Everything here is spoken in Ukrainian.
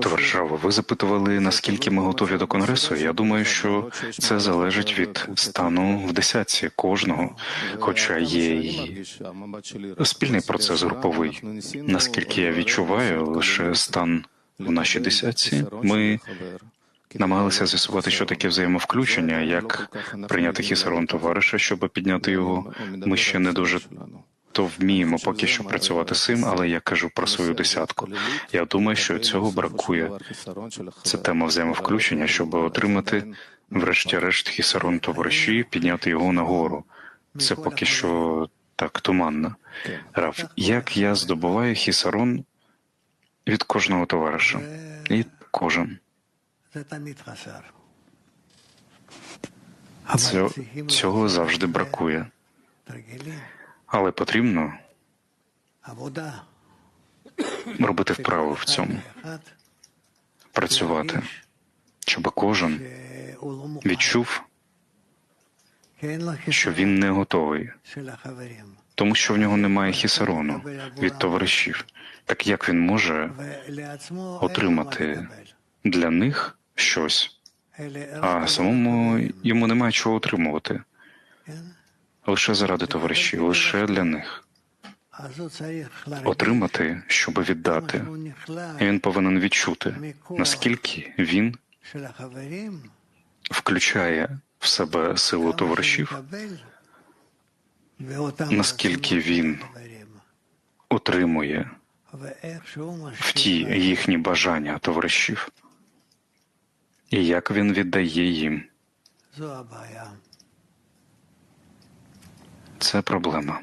Товаришава, ви запитували, наскільки ми готові до конгресу. Я думаю, що це залежить від стану в десятці кожного, хоча є й спільний процес груповий. Наскільки я відчуваю, лише стан в нашій десятці. Ми намагалися з'ясувати, що таке взаємовключення, як прийняти хісарон товариша, щоб підняти його. Ми ще не дуже то вміємо поки що працювати з цим, але я кажу про свою десятку. Я думаю, що цього бракує. Це тема взаємовключення, щоб отримати, врешті-решт, хісарон товариші, підняти його нагору. Це поки що так туманно. Раф, як я здобуваю хісарон від кожного товариша і кожен. Це, цього завжди бракує. Але потрібно робити вправу в цьому, працювати, щоб кожен відчув, що він не готовий, тому що в нього немає хісарону від товаришів. Так як він може отримати для них щось, а самому йому немає чого отримувати лише заради товаришів, лише для них. Отримати, щоб віддати. І Він повинен відчути, наскільки він включає в себе силу товаришів, наскільки він отримує в ті їхні бажання товаришів, і як він віддає їм це проблема.